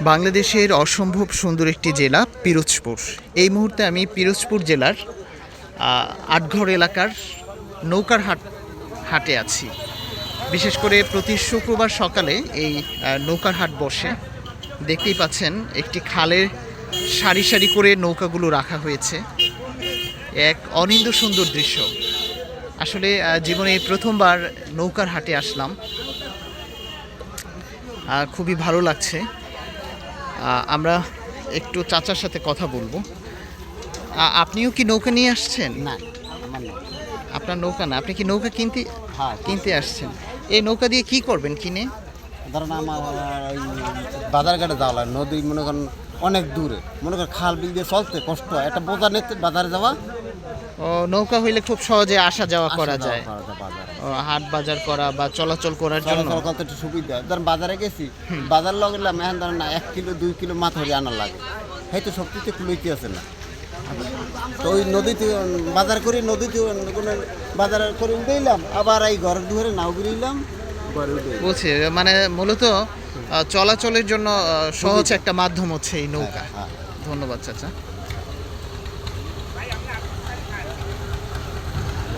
বাংলাদেশের অসম্ভব সুন্দর একটি জেলা পিরোজপুর। এই মুহূর্তে আমি পিরোজপুর জেলার আটঘর এলাকার নৌকার হাট হাটে আছি। বিশেষ করে প্রতি শুক্রবার সকালে এই নৌকার হাট বসে দেখতেই পাচ্ছেন একটি খালের সারি সারি করে নৌকাগুলো রাখা হয়েছে। এক অনিন্দ সুন্দর দৃশ্য। আসলে জীবনে প্রথমবার নৌকার হাটে আসলাম। খুবই ভালো লাগছে। আমরা একটু চাচার সাথে কথা বলব। আপনিও কি নৌকা নিয়ে আসছেন? না আপনার নৌকা না আপনি কি নৌকা কিনতে হ্যাঁ কিনতে আসছেন? এই নৌকা দিয়ে কি করবেন কিনে? ধরেন আমার ওই বাজার ঘাটে যাওয়া লাগে নদী মনে করেন অনেক দূরে। মনে করেন খাল বিল দিয়ে চলতে কষ্ট হয় একটা বোঝা নিতে বাজারে যাওয়া। ও নৌকা হইলে খুব সহজে আসা যাওয়া করা যায়। হাট বাজার করা বা চলাচল করার জন্য? একটু সুবিধা। হয় ধরেন বাজারে গেছি বাজার লগে এখন ধরেন না এক কিলো দুই কিলো মাছ হয়ে আনার লাগে। হয়তো সব কিছু একটু লইতে আছে না। তো ওই নদীতে বাজার করি নদীতে কোনো বাজার করে উঠেইলাম আবার এই ঘরের দুয়ারে নাও ঘরে উঠে মানে মূলত চলাচলের জন্য সহজ একটা মাধ্যম হচ্ছে এই নৌকা। হ্যাঁ। ধন্যবাদ চাচা।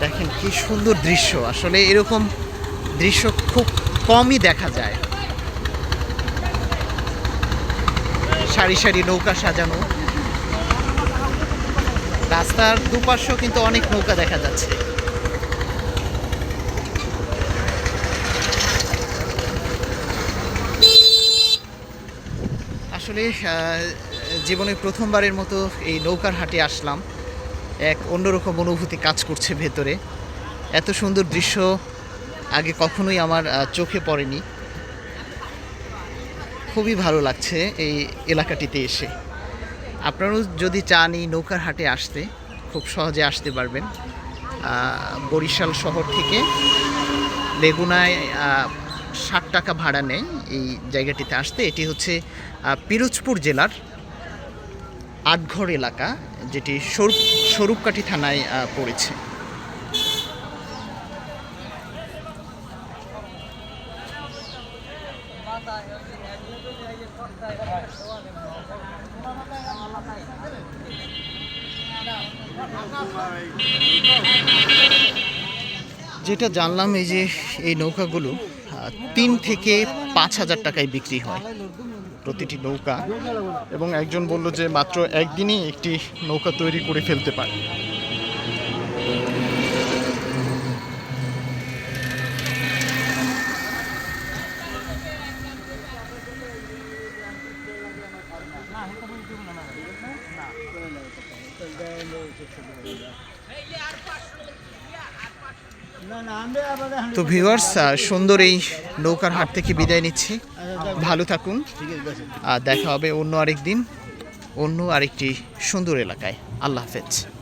দেখেন কি সুন্দর দৃশ্য। আসলে এরকম দৃশ্য খুব কমই দেখা যায়। সারি সারি নৌকা সাজানো। রাস্তার দুপাশেও কিন্তু অনেক নৌকা দেখা যাচ্ছে। আসলে জীবনে প্রথমবারের মতো এই নৌকার হাটে আসলাম। এক অন্যরকম অনুভূতি কাজ করছে ভেতরে। এত সুন্দর দৃশ্য আগে কখনোই আমার চোখে পড়েনি। খুবই ভালো লাগছে এই এলাকাটিতে এসে। আপনারাও যদি চান এই নৌকার হাটে আসতে, খুব সহজে আসতে পারবেন। বরিশাল শহর থেকে লেগুনায় ষাট টাকা ভাড়া নেয় এই জায়গাটিতে আসতে। এটি হচ্ছে পিরোজপুর জেলার আটঘর এলাকা, যেটি স্বরূপ, স্বরূপকাঠি থানায় পড়েছে। যেটা জানলাম, এই যে এই নৌকাগুলো তিন থেকে পাঁচ হাজার টাকায় বিক্রি হয়। প্রতিটি নৌকা এবং একজন বলল যে মাত্র একদিনই একটি নৌকা তৈরি করে ফেলতে পারে। তো ভিউয়ার্স সুন্দর এই নৌকার হাট থেকে বিদায় নিচ্ছি। ভালো থাকুন। আর দেখা হবে অন্য আরেক দিন অন্য আরেকটি সুন্দর এলাকায়। আল্লাহ হাফেজ।